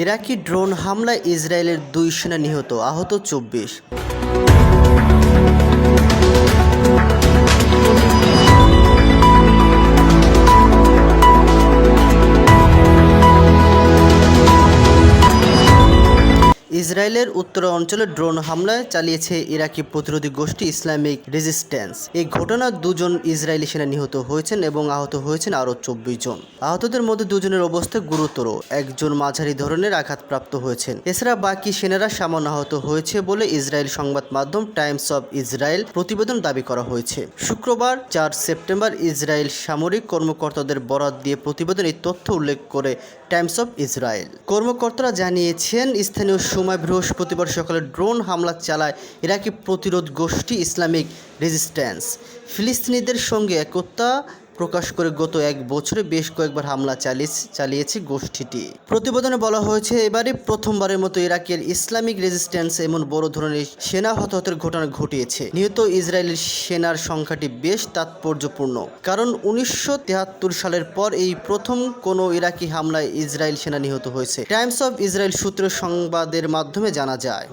ইরাকি drone হামলায় ইসরায়েলের দুই সেনা নিহত আহত চব্বিশ। ইসরায়েলের উত্তর অঞ্চলে ড্রোন হামলায় চালিয়েছে ইরাকি প্রতিরোধী গোষ্ঠী ইসলামিক রেজিস্ট্যান্স। এই ঘটনায় দুজন ইসরায়েলি সেনা নিহত হয়েছেন এবং আহত হয়েছেন আরও চব্বিশ জন। আহতদের মধ্যে দুজনের অবস্থা গুরুতর। একজন মাঝারি ধরনের আঘাতপ্রাপ্ত হয়েছেন। এছাড়া বাকি সেনারা সামান্য আহত হয়েছে বলে ইসরায়েল সংবাদ মাধ্যম টাইমস অব ইসরায়েল প্রতিবেদন দাবি করা হয়েছে। শুক্রবার, চার সেপ্টেম্বর, ইসরায়েল সামরিক কর্মকর্তাদের বরাত দিয়ে প্রতিবেদন এই তথ্য উল্লেখ করে টাইমস অব ইসরায়েল। কর্মকর্তারা জানিয়েছেন, স্থানীয় সময় বৃহস্পতিবার সকালে ড্রোন হামলা চালায় ইরাকি প্রতিরোধ গোষ্ঠী ইসলামিক রেজিস্ট্যান্স। ফিলিস্তিনিদের সঙ্গে একতা প্রকাশ করে গত এক বছরে বেশ কয়েকবার হামলা চালিয়েছে গোষ্ঠীটি। প্রতিবেদনে বলা হয়েছে, এবারে প্রথমবারের মতো ইরাকের ইসলামিক রেজিস্ট্যান্স এমন বড় ধরনের সেনা হতাহতের ঘটনা ঘটিয়েছে। নিহত ইসরায়েলের সেনার সংখ্যাটি বেশ তাৎপর্যপূর্ণ, কারণ উনিশশো সালের পর এই প্রথম কোনো ইরাকি হামলায় ইসরায়েল সেনা নিহত হয়েছে। টাইমস অফ ইসরায়েল সূত্র সংবাদের মাধ্যমে জানা যায়।